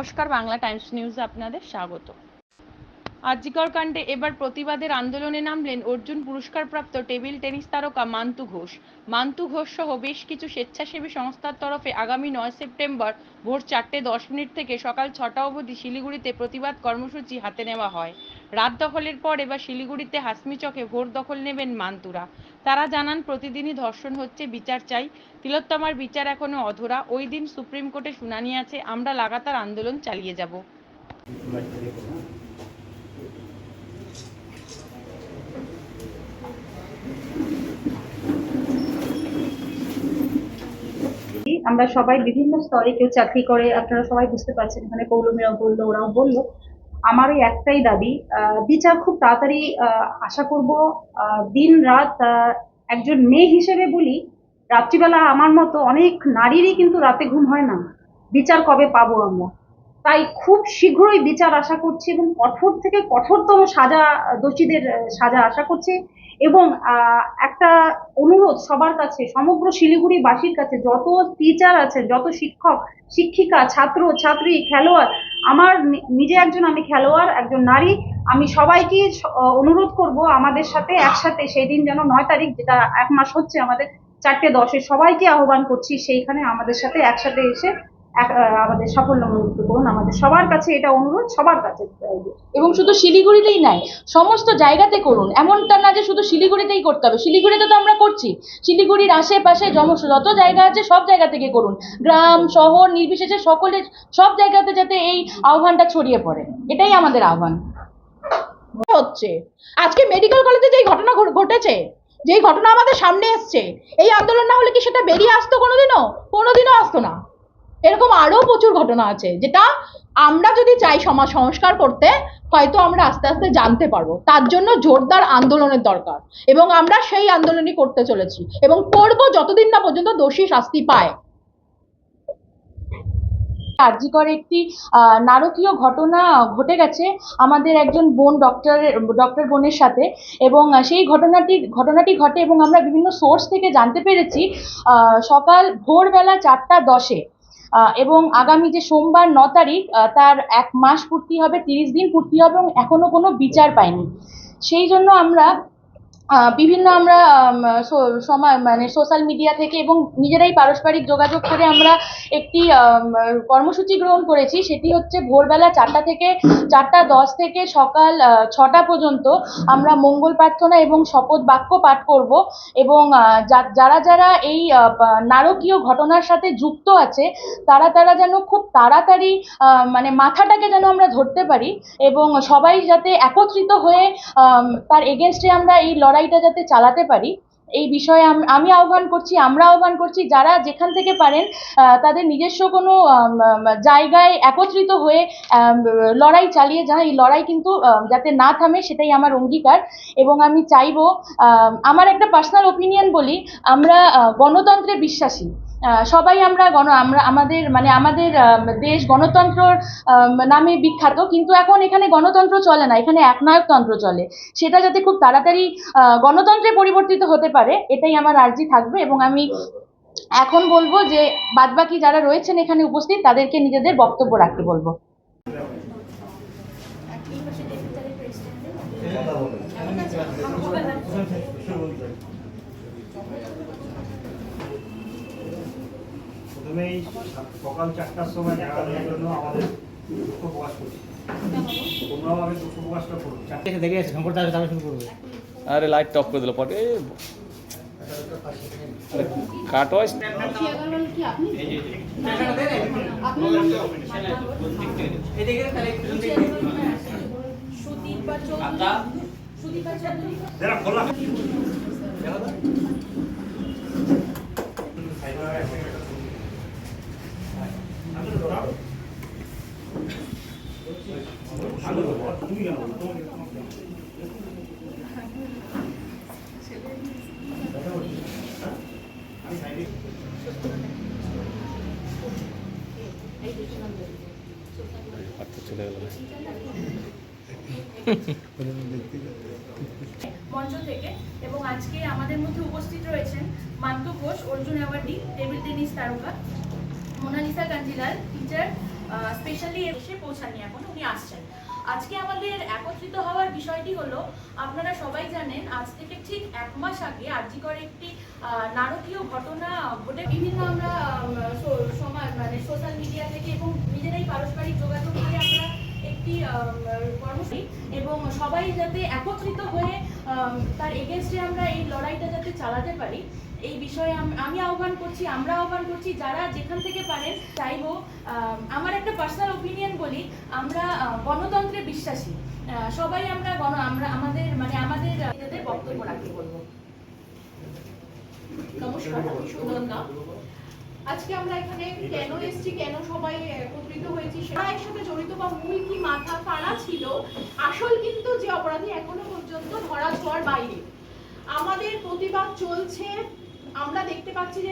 নমস্কার, বাংলা টাইমস নিউজে আপনাদের স্বাগত। আরজিকর কাণ্ডে এবার প্রতিবাদের আন্দোলনে নামলেন অর্জুন পুরস্কারপ্রাপ্ত টেবিল টেনিস তারকা মান্তু ঘোষ। মান্তু ঘোষ সহ বেশ কিছু স্বেচ্ছাসেবী সংস্থার তরফে আগামী নয় সেপ্টেম্বর ভোর চারটে দশ মিনিট থেকে সকাল ছটা অবধি শিলিগুড়িতে প্রতিবাদ কর্মসূচি হাতে নেওয়া হয়। রাত দখলের পর এবার শিলিগুড়িতে হাসমি চকে ভোর দখল নেবেন মান্তুরা তারা জানান, প্রতিদিনই ধর্ষণ হচ্ছে, বিচার চাই। তিলোত্তমার বিচার এখনও অধরা। ওই দিন সুপ্রিম কোর্টে শুনানি আছে। আমরা লাগাতার আন্দোলন চালিয়ে যাব। আমরা সবাই বিভিন্ন স্তরে কেউ চাকরি করে। আপনারা সবাই বুঝতে পারছেন এখানে পৌলমীরা বলল, ওরাও বলল। আমার একটাই দাবি বিচার খুব তাড়াতাড়ি আশা করব দিন রাত একজন মেয়ে হিসেবে বলি, রাত্রিবেলা আমার মতো অনেক নারীরই কিন্তু রাতে ঘুম হয় না। বিচার কবে পাবো আমরা? তাই খুব শীঘ্রই বিচার আশা করছি এবং কঠোর থেকে কঠোরতম সাজা, দোষীদের সাজা আশা করছি এবং একটা অনুরোধ সবার কাছে, সমগ্র শিলিগুড়িবাসীর কাছে, যত টিচার আছেন যত শিক্ষক, শিক্ষিকা, ছাত্র, ছাত্রী, খেলোয়াড়, আমার নিজে একজন আমি খেলোয়াড়, একজন নারী, আমি সবাইকে অনুরোধ করব আমাদের সাথে একসাথে সেই দিন যেন নয় তারিখ, যেটা এক মাস হচ্ছে আমাদের, চারটে দশে সবাইকে আহ্বান করছি, সেইখানে আমাদের সাথে একসাথে এসে আমাদের সাফল্য মনোনীত করুন। আমাদের সবার কাছে এটা অনুরোধ, সবার কাছে এবং শুধু শিলিগুড়িতেই নাই, সমস্ত জায়গাতে করুন। এমনটা না যে শুধু শিলিগুড়িতেই করতে হবে। শিলিগুড়িতে তো আমরা করছি। শিলিগুড়ির আশেপাশে যত জায়গা আছে, সব জায়গা থেকে করুন। গ্রাম, শহর, নির্বিশেষে সকলে সব জায়গাতে যাতে এই আহ্বানটা ছড়িয়ে পড়ে। এটাই আমাদের আহ্বান। হচ্ছে। আজকে মেডিকেল কলেজে যেই ঘটনা ঘট- ঘটেছে, যেই ঘটনা আমাদের সামনে এসছে, এই আন্দোলন না হলে কি সেটা বেরিয়ে আসতো কোনোদিনও? কোনোদিনও আসতো না। এরকম আরও প্রচুর ঘটনা আছে, যেটা আমরা যদি চাই সমাজ সংস্কার করতে, হয়তো আমরা আস্তে আস্তে জানতে পারব। তার জন্য জোরদার আন্দোলনের দরকার। এবং আমরা সেই আন্দোলনই করতে চলেছি। এবং করব যতদিন না পর্যন্ত দোষী শাস্তি পায়। কার্যকর একটি নারকীয় ঘটনা ঘটে গেছে আমাদের একজন বোন ডক্টরের ডক্টর বোনের সাথে। এবং সেই ঘটনাটি ঘটনাটি ঘটে এবং আমরা বিভিন্ন সোর্স থেকে জানতে পেরেছি সকাল ভোরবেলা চারটা দশে। এবং আগামী যে সোমবার ন তারিখ তার এক মাস পূর্তি হবে, তিরিশ দিন পূর্তি হবে এবং এখনও কোনো বিচার পায়নি সেই জন্য আমরা বিভিন্ন আমরা সময় মানে সোশ্যাল মিডিয়া থেকে এবং নিজেরাই পারস্পরিক যোগাযোগ করে আমরা একটি কর্মসূচি গ্রহণ করেছি। সেটি হচ্ছে ভোরবেলা চারটা থেকে, চারটা দশ থেকে সকাল ছটা পর্যন্ত আমরা মঙ্গল প্রার্থনা এবং শপথ বাক্য পাঠ করব এবং যারা যারা এই নারকীয় ঘটনার সাথে যুক্ত আছে, তারা তারা যেন খুব তাড়াতাড়ি মানে মাথাটাকে যেন আমরা ধরতে পারি এবং সবাই যাতে একত্রিত হয়ে তার এগেনস্টে আমরা এই লড়াইটা যাতে চালাতে পারি, এই বিষয়ে আমি আহ্বান করছি, আমরা আহ্বান করছি যারা যেখান থেকে পারেন তাদের নিজস্ব কোনো জায়গায় একত্রিত হয়ে লড়াই চালিয়ে যান। এই লড়াই কিন্তু যাতে না থামে সেটাই আমার অঙ্গীকার। এবং আমি চাইব আমার একটা পার্সোনাল ওপিনিয়ন বলি, আমরা গণতন্ত্রে বিশ্বাসী। সবাই আমরা গণ আমরা আমাদের মানে আমাদের দেশ গণতন্ত্রর নামে বিখ্যাত কিন্তু এখন এখানে গণতন্ত্র চলে না এখানে একনায়কতন্ত্র চলে সেটা যাতে খুব তাড়াতাড়ি গণতন্ত্রে পরিবর্তিত হতে পারে এটাই আমার আর্জি থাকবে এবং আমি এখন বলব যে বাদবাকি যারা রয়েছেন এখানে উপস্থিত তাদেরকে নিজেদের বক্তব্য রাখতে বলব প্রথমেই সকাল চারটার সময় দেখা দেওয়ার জন্য আমাদের দুঃখ প্রকাশ করছি। তোমরাও আগে দুঃখ প্রকাশটা করো। চারটে দেখে শুরু করবে। আরে লাইট টপ করে দিল পটে। কাটো যারা খোলা চলে মঞ্চ থেকে এবং আজকে আমাদের মধ্যে উপস্থিত রয়েছেন Mantu Ghosh, Arjun awardee, table tennis তারকা, মোনালিসা কাঞ্জিলাল টিচার স্পেশালি এসে পৌঁছাননি এখন, উনি আসছেন। আজকে আমাদের একত্রিত হওয়ার বিষয়টি হলো, আপনারা সবাই জানেন, আজ থেকে ঠিক এক মাস আগে আর্যিকর একটি নারকীয় ঘটনা ঘটে বিভিন্ন আমরা সমাজ মানে সোশ্যাল মিডিয়া থেকে এবং নিজেরাই পারস্পরিক যোগাযোগ করে আমরা একটি কর্মসূচি, এবং সবাই যাতে একত্রিত হয়ে তার এগেনস্টে আমরা এই চালাতে পারি এই বিষয়ে আমি আহ্বান করছি আমরা আহ্বান করছি যারা যেখান থেকে পারেন চাইব আম, আমার একটা পার্সোনাল ওপিনিয়ন বলি আমরা গণতন্ত্রে বিশ্বাসী। সবাই আমরা গণ আমরা আমাদের মানে আমাদের নিজেদের বক্তব্য রাখতে বলব নমস্কার আজকে আমরা এখানে কেন এসেছি কেন সবাই একত্রিত হয়েছি জড়িত বা মূল কি মাথা ছিল আসল কিন্তু যে অপরাধী এখনও পর্যন্ত ধরা ছোঁয়ার বাইরে। আমাদের প্রতিবাদ চলছে। আমরা দেখতে পাচ্ছি যে